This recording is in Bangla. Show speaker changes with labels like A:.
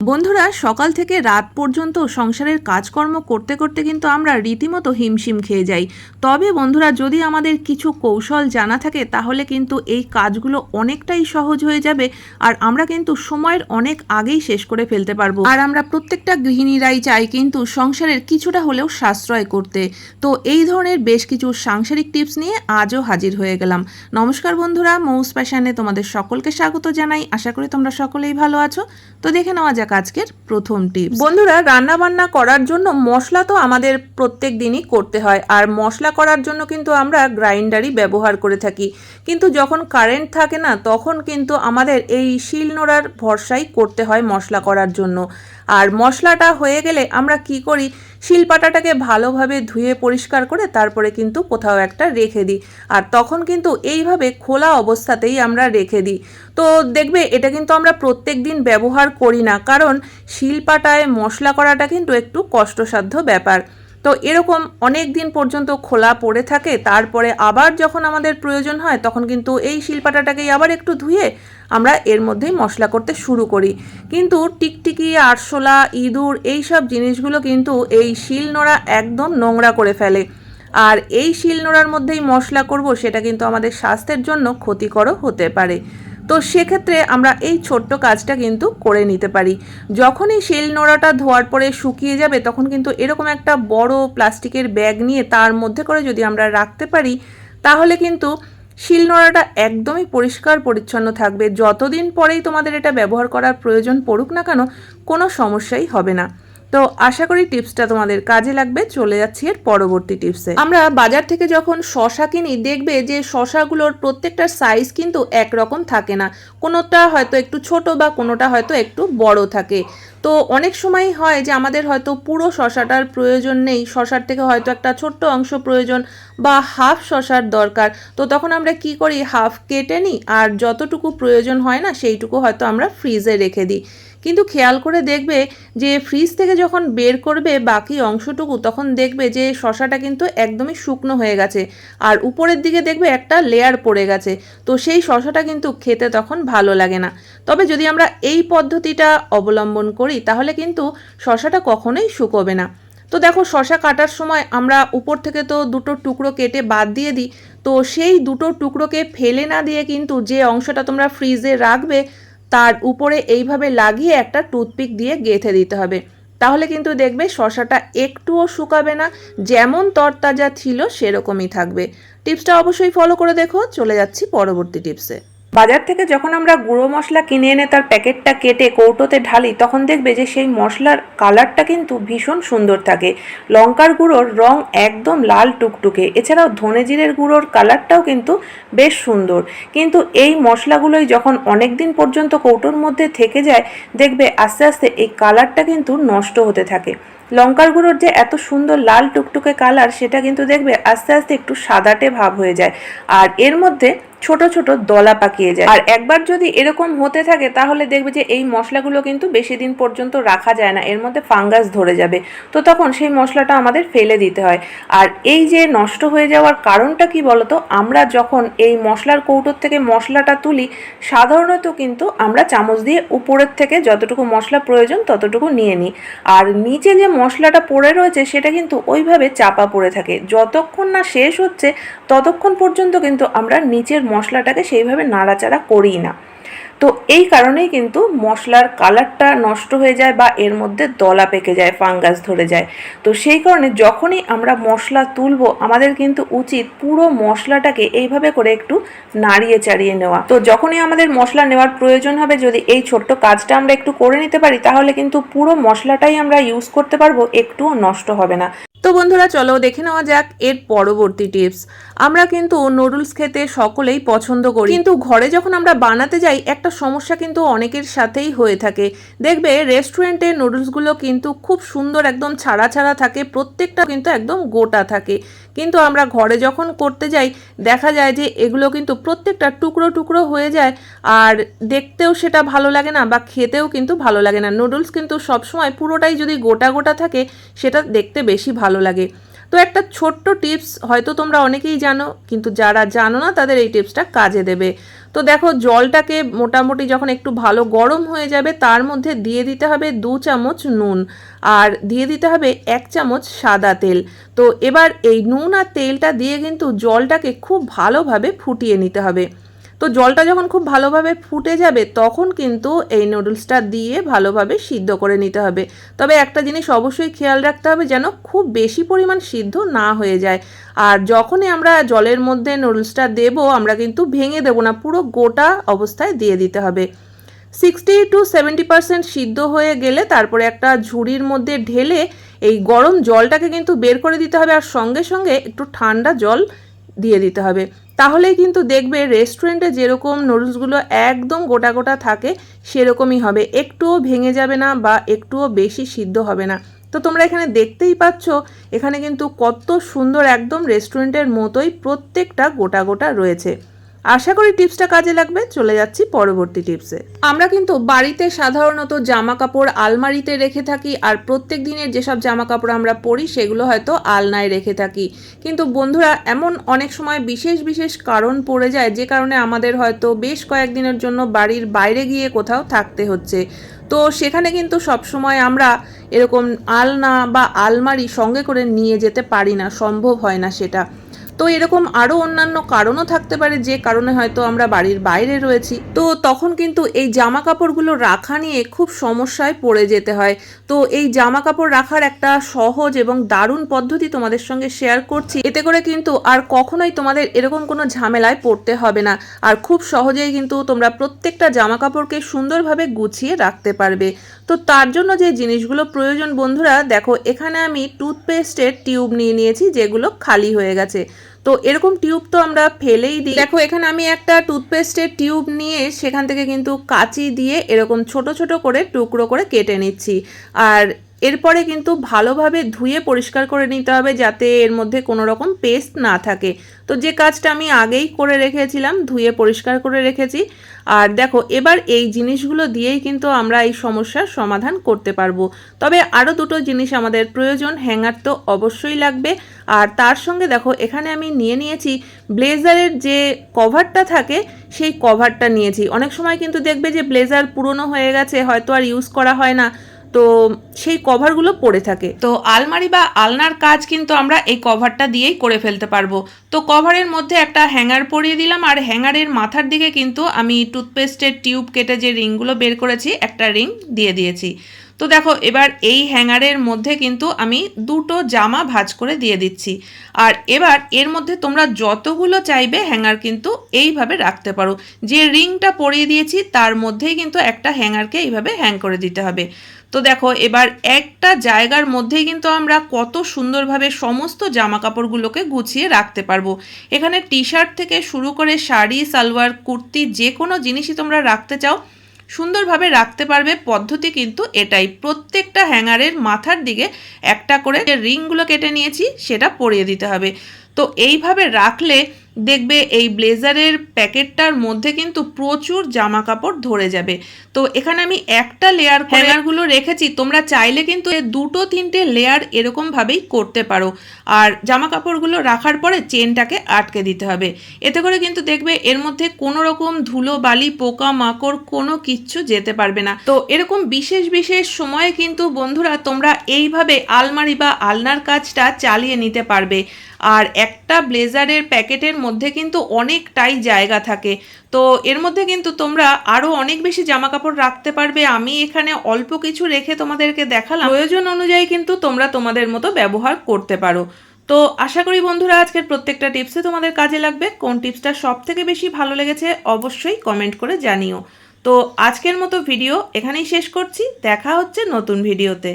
A: বন্ধুরা, সকাল থেকে রাত পর্যন্ত সংসারের কাজকর্ম করতে করতে কিন্তু আমরা রীতিমতো হিমশিম খেয়ে যাই। তবে বন্ধুরা, যদি আমাদের কিছু কৌশল জানা থাকে, তাহলে কিন্তু এই কাজগুলো অনেকটাই সহজ হয়ে যাবে আর আমরা কিন্তু সময়ের অনেক আগেই শেষ করে ফেলতে পারব। আর আমরা প্রত্যেকটা গৃহিণীরাই চাই কিন্তু সংসারের কিছুটা হলেও সাশ্রয় করতে। তো এই ধরনের বেশ কিছু সাংসারিক টিপস নিয়ে আজও হাজির হয়ে গেলাম। নমস্কার বন্ধুরা, মৌস প্যাশানে তোমাদের সকলকে স্বাগত জানাই। আশা করি তোমরা সকলেই ভালো আছো। তো দেখে নেওয়া যাক আজকের প্রথম টিপস বন্ধুরা রান্না বান্না করার জন্য মশলা তো আমাদের প্রত্যেক দিনই করতে হয়, আর মশলা করার জন্য কিন্তু আমরা গ্রাইন্ডারই ব্যবহার করে থাকি। কিন্তু যখন কারেন্ট থাকে না, তখন কিন্তু আমাদের এই শিলনোড়ার ভরসাই করতে হয় মশলা করার জন্য। আর মশলাটা হয়ে গেলে আমরা কি করি? শিলপাটাটাকে ভালোভাবে ধুয়ে পরিষ্কার করে তারপরে কিন্তু কোথাও একটা রেখে দিই। আর তখন কিন্তু এইভাবে খোলা অবস্থাতেই আমরা রেখে দিই। তো দেখবে এটা কিন্তু আমরা প্রত্যেক দিন ব্যবহার করি না। কারণ শিলপাটায় মশলা করাটা কিন্তু একটু কষ্টসাধ্য ব্যাপার। তো এরকম অনেক দিন পর্যন্ত খোলা পড়ে থাকে, তারপরে আবার যখন আমাদের প্রয়োজন হয়, তখন কিন্তু এই শিলপাটাটাকেই আবার একটু ধুয়ে আমরা এর মধ্যেই মশলা করতে শুরু করি। কিন্তু টিকটিকি, আরশোলা, ইঁদুর এই সব জিনিসগুলো কিন্তু এই শিল নোড়া একদম নোংরা করে ফেলে। আর এই শিল নোড়ার মধ্যেই মশলা করব, সেটা কিন্তু আমাদের স্বাস্থ্যের জন্য ক্ষতিকরও হতে পারে। তো সেক্ষেত্রে আমরা এই ছোট্ট কাজটা কিন্তু করে নিতে পারি। যখনই শিল নোড়াটা ধোয়ার পরে শুকিয়ে যাবে, তখন কিন্তু এরকম একটা বড় প্লাস্টিকের ব্যাগ নিয়ে তার মধ্যে করে যদি আমরা রাখতে পারি, তাহলে কিন্তু শিলনোড়াটা একদমই পরিষ্কার পরিচ্ছন্ন থাকবে। যতদিন পরেই তোমাদের এটা ব্যবহার করার প্রয়োজন পড়ুক না কেন, কোনো সমস্যাই হবে না। তো আশা করি টিপসটা তোমাদের কাজে লাগবে, চলে যাচ্ছি এর পরবর্তী টিপসে। আমরা বাজার থেকে যখন শশা কিনি, দেখবে যে শশাগুলোর প্রত্যেকটা সাইজ কিন্তু একরকম থাকে না। কোনোটা হয়তো একটু ছোট বা কোনোটা হয়তো একটু বড় থাকে। তো অনেক সময় হয় যে আমাদের হয়তো পুরো শশাটার প্রয়োজন নেই, শশার থেকে হয়তো একটা ছোট্ট অংশ প্রয়োজন বা হাফ শশার দরকার। তো তখন আমরা কি করি? হাফ কেটে নিই, আর যতটুকু প্রয়োজন হয় না, সেইটুকু হয়তো আমরা ফ্রিজে রেখে দিই। কিন্তু খেয়াল করে দেখবে যে ফ্রিজ থেকে যখন বের করবে বাকি অংশটুকু, তখন দেখবে যে শশাটা কিন্তু একদমই শুকনো হয়ে গেছে। আর উপরের দিকে দেখবে একটা লেয়ার পড়ে গেছে। তো সেই শশাটা কিন্তু খেতে তখন ভালো লাগে না। তবে যদি আমরা এই পদ্ধতিটা অবলম্বন করি, তাহলে কিন্তু শশাটা কখনোই শুকোবে না। তো দেখো, শশা কাটার সময় আমরা উপর থেকে তো দুটো টুকরো কেটে বাদ দিয়ে দিই। তো সেই দুটো টুকরোকে ফেলে না দিয়ে কিন্তু যে অংশটা তোমরা ফ্রিজে রাখবে তার উপরে এইভাবে লাগিয়ে একটা টুথপিক দিয়ে গেঁথে দিতে হবে। তাহলে কিন্তু দেখবে শশাটা একটুও শুকাবে না, যেমন তরতাজা ছিল সেরকমই থাকবে। টিপসটা অবশ্যই ফলো করে দেখো, চলে যাচ্ছি পরবর্তী টিপসে। বাজার থেকে যখন আমরা গুঁড়ো মশলা কিনে এনে তার প্যাকেটটা কেটে কৌটোতে ঢালি, তখন দেখবে যে সেই মশলার কালারটা কিন্তু ভীষণ সুন্দর থাকে। লঙ্কার গুঁড়োর রং একদম লাল টুকটুকে। এছাড়াও ধনে জিরের গুঁড়োর কালারটাও কিন্তু বেশ সুন্দর। কিন্তু এই মশলাগুলোই যখন অনেক দিন পর্যন্ত কৌটোর মধ্যে থেকে যায়, দেখবে আস্তে আস্তে এই কালারটা কিন্তু নষ্ট হতে থাকে। লঙ্কার গুঁড়োর যে এত সুন্দর লাল টুকটুকে কালার, সেটা কিন্তু দেখবে আস্তে আস্তে একটু সাদাটে ভাব হয়ে যায়। আর এর মধ্যে ছোট ছোট দলা পাকিয়ে যায়। আর একবার যদি এরকম হতে থাকে, তাহলে দেখবে যে এই মশলাগুলো কিন্তু বেশি দিন পর্যন্ত রাখা যায় না। এর মধ্যে ফাঙ্গাস ধরে যাবে। তো তখন সেই মশলাটা আমাদের ফেলে দিতে হয়। আর এই যে নষ্ট হয়ে যাওয়ার কারণটা কি বলতো? আমরা যখন এই মশলার কৌটোর থেকে মশলাটা তুলি, সাধারণত কিন্তু আমরা চামচ দিয়ে উপরের থেকে যতটুকু মশলা প্রয়োজন ততটুকু নিয়ে নিই। আর নিচে যে মশলাটা পড়ে রয়েছে, সেটা কিন্তু ওইভাবে চাপা পড়ে থাকে। যতক্ষণ না শেষ হচ্ছে, ততক্ষণ পর্যন্ত কিন্তু আমরা নিচের মশলাটাকে সেইভাবে নাড়াচাড়া করি না। তো এই কারণেই কিন্তু মশলার কালারটা নষ্ট হয়ে যায় বা এর মধ্যে দলা পেকে যায়, ফাঙ্গাস ধরে যায়। তো সেই কারণে যখনই আমরা মশলা তুলবো, আমাদের কিন্তু উচিত পুরো মশলাটাকে এইভাবে করে একটু নাড়িয়ে চাড়িয়ে নেওয়া। তো যখনই আমাদের মশলা নেওয়ার প্রয়োজন হবে, যদি এই ছোট্ট কাজটা আমরা একটু করে নিতে পারি, তাহলে কিন্তু পুরো মশলাটাই আমরা ইউজ করতে পারব, একটুও নষ্ট হবে না। তো বন্ধুরা, চলো দেখে নেওয়া যাক এর পরবর্তী টিপস। আমরা কিন্তু নুডলস খেতে সকলেই পছন্দ করি। কিন্তু ঘরে যখন আমরা বানাতে যাই, একটা সমস্যা কিন্তু অনেকের সাথেই হয়ে থাকে। দেখবে, রেস্টুরেন্টে নুডলসগুলো কিন্তু খুব সুন্দর একদম ছাড়া ছাড়া থাকে, প্রত্যেকটা কিন্তু একদম গোটা থাকে। কিন্তু আমরা ঘরে যখন করতে যাই, দেখা যায় যে এগুলো কিন্তু প্রত্যেকটা টুকরো টুকরো হয়ে যায়, আর দেখতেও সেটা ভালো লাগে না বা খেতেও কিন্তু ভালো লাগে না। নুডলস কিন্তু সবসময় পুরোটাই যদি গোটা গোটা থাকে, সেটা দেখতে বেশি ভালো লাগে। তো একটা ছোট্ট টিপস হয়তো তোমরা অনেকেই জানো, কিন্তু যারা জানো না তাদের এই টিপসটা কাজে দেবে। তো দেখো, জলটাকে মোটামুটি যখন একটু ভালো গরম হয়ে যাবে, তার মধ্যে দিয়ে দিতে হবে দু চামচ নুন। আর দিয়ে দিতে হবে এক চামচ সাদা তেল। তো এবার এই নুন আর তেলটা দিয়ে কিন্তু জলটাকে খুব ভালোভাবে ফুটিয়ে নিতে হবে। তো জলটা যখন খুব ভালোভাবে ফুটে যাবে, তখন কিন্তু এই নুডলসটা দিয়ে ভালোভাবে সিদ্ধ করে নিতে হবে। তবে একটা জিনিস অবশ্যই খেয়াল রাখতে হবে যেন খুব বেশি পরিমাণ সিদ্ধ না হয়ে যায়। আর যখনই আমরা জলের মধ্যে নুডলসটা দেব, আমরা কিন্তু ভেঙে দেবো না, পুরো গোটা অবস্থায় দিয়ে দিতে হবে। সিক্সটি টু সেভেন্টি পার্সেন্ট সিদ্ধ হয়ে গেলে তারপরে একটা ঝুড়ির মধ্যে ঢেলে এই গরম জলটাকে কিন্তু বের করে দিতে হবে, আর সঙ্গে সঙ্গে একটু ঠান্ডা জল দিয়ে দিতে হবে। তাহলেই কিন্তু দেখবে রেস্টুরেন্টে যেরকম নুডলসগুলো একদম গোটা গোটা থাকে, সেরকমই হবে। একটুও ভেঙে যাবে না বা একটুও বেশি সিদ্ধ হবে না। তো তোমরা এখানে দেখতেই পাচ্ছ, এখানে কিন্তু কত সুন্দর একদম রেস্টুরেন্টের মতোই প্রত্যেকটা গোটা গোটা রয়েছে। আশা করি টিপসটা কাজে লাগবে, চলে যাচ্ছি পরবর্তী টিপসে। আমরা কিন্তু বাড়িতে সাধারণত জামা কাপড় আলমারিতে রেখে থাকি, আর প্রত্যেক দিনের যেসব জামা কাপড় আমরা পরি, সেগুলো হয়তো আলনায় রেখে থাকি। কিন্তু বন্ধুরা, এমন অনেক সময় বিশেষ বিশেষ কারণ পড়ে যায়, যে কারণে আমাদের হয়তো বেশ কয়েকদিনের জন্য বাড়ির বাইরে গিয়ে কোথাও থাকতে হচ্ছে। তো সেখানে কিন্তু সবসময় আমরা এরকম আলনা বা আলমারি সঙ্গে করে নিয়ে যেতে পারি না, সম্ভব হয় না সেটা। তো এরকম আরও অন্যান্য কারণও থাকতে পারে যে কারণে হয়তো আমরা বাড়ির বাইরে রয়েছি। তো তখন কিন্তু এই জামা কাপড়গুলো রাখা নিয়ে খুব সমস্যায় পড়ে যেতে হয়। তো এই জামা কাপড় রাখার একটা সহজ এবং দারুণ পদ্ধতি তোমাদের সঙ্গে শেয়ার করছি। এতে করে কিন্তু আর কখনোই তোমাদের এরকম কোনো ঝামেলায় পড়তে হবে না। আর খুব সহজেই কিন্তু তোমরা প্রত্যেকটা জামা কাপড়কে সুন্দরভাবে গুছিয়ে রাখতে পারবে। তো তার জন্য যে জিনিসগুলো প্রয়োজন বন্ধুরা, দেখো এখানে আমি টুথপেস্টের টিউব নিয়ে নিয়েছি, যেগুলো খালি হয়ে গেছে। তো এরকম টিউব তো আমরা ফেলেই দিই। দেখো, এখানে আমি একটা টুথপেস্টের টিউব নিয়ে সেখান থেকে কিন্তু কাঁচি দিয়ে এরকম ছোট ছোট করে টুকরো করে কেটে নিচ্ছি। আর এরপরে কিন্তু ভালোভাবে ধুয়ে পরিষ্কার করে নিতে হবে যাতে এর মধ্যে কোনো রকম পেস্ট না থাকে। তো যে কাজটা আমি আগেই করে রেখেছিলাম, ধুয়ে পরিষ্কার করে রেখেছি। আর দেখো, এবার এই জিনিসগুলো দিয়েই কিন্তু আমরা এই সমস্যার সমাধান করতে পারব। তবে আরও দুটো জিনিস আমাদের প্রয়োজন, হ্যাঙ্গার তো অবশ্যই লাগবে। আর তার সঙ্গে দেখো, এখানে আমি নিয়ে নিয়েছি ব্লেজারের যে কভারটা থাকে, সেই কভারটা নিয়েছি। অনেক সময় কিন্তু দেখবে যে ব্লেজার পুরনো হয়ে গেছে, হয়তো আর ইউজ করা হয় না। তো সেই কভারগুলো পড়ে থাকে। তো আলমারি বা আলনার কাজ কিন্তু আমরা এই কভারটা দিয়েই করে ফেলতে পারব। তো কভারের মধ্যে একটা হ্যাঙ্গার পরিয়ে দিলাম, আর হ্যাঙ্গারের মাথার দিকে কিন্তু আমি টুথপেস্টের টিউব কেটে যে রিংগুলো বের করেছি, একটা রিং দিয়ে দিয়েছি। তো দেখো, এবার এই হ্যাঙ্গারের মধ্যে কিন্তু আমি দুটো জামা ভাজ করে দিয়ে দিচ্ছি। আর এবার এর মধ্যে তোমরা যতগুলো চাইবে হ্যাঙ্গার কিন্তু এইভাবে রাখতে পারো। যে রিংটা পরিয়ে দিয়েছি, তার মধ্যেই কিন্তু একটা হ্যাঙ্গারকে এইভাবে হ্যাং করে দিতে হবে। তো দেখো, এবার একটা জায়গার মধ্যেই কিন্তু আমরা কত সুন্দরভাবে সমস্ত জামা কাপড়গুলোকে গুছিয়ে রাখতে পারব। এখানে টি শার্ট থেকে শুরু করে শাড়ি, সালোয়ার, কুর্তি যে কোনো জিনিসই তোমরা রাখতে চাও, সুন্দরভাবে রাখতে পারবে। পদ্ধতি কিন্তু এটাই, প্রত্যেকটা হ্যাঙ্গারের মাথার দিকে একটা করে যে রিংগুলো কেটে নিয়েছি, সেটা পরিয়ে দিতে হবে। তো এইভাবে রাখলে দেখবে এই ব্লেজারের প্যাকেটটার মধ্যে কিন্তু প্রচুর জামা কাপড় ধরে যাবে। তো এখানে আমি একটা লেয়ার হ্যাঙ্গারগুলো রেখেছি তোমরা চাইলে কিন্তু এ দুটো তিনটে লেয়ার এরকমভাবেই করতে পারো। আর জামা কাপড়গুলো রাখার পরে চেনটাকে আটকে দিতে হবে। এতে করে কিন্তু দেখবে এর মধ্যে কোনো রকম ধুলো বালি পোকা মাকড় কোনো কিচ্ছু যেতে পারবে না। তো এরকম বিশেষ বিশেষ সময়ে কিন্তু বন্ধুরা তোমরা এইভাবে আলমারি বা আলনার কাজটা চালিয়ে নিতে পারবে। আর একটা ব্লেজারের প্যাকেটের মধ্যে কিন্তু অনেকটাই জায়গা থাকে। তো এর মধ্যে কিন্তু তোমরা আরও অনেক বেশি জামা কাপড় রাখতে পারবে। আমি এখানে অল্প কিছু রেখে তোমাদেরকে দেখালাম। প্রয়োজন অনুযায়ী কিন্তু তোমরা তোমাদের মতো ব্যবহার করতে পারো। তো আশা করি বন্ধুরা, আজকের প্রত্যেকটা টিপসে তোমাদের কাজে লাগবে। কোন টিপসটা সব থেকে বেশি ভালো লেগেছে অবশ্যই কমেন্ট করে জানিও। তো আজকের মতো ভিডিও এখানেই শেষ করছি। দেখা হচ্ছে নতুন ভিডিওতে।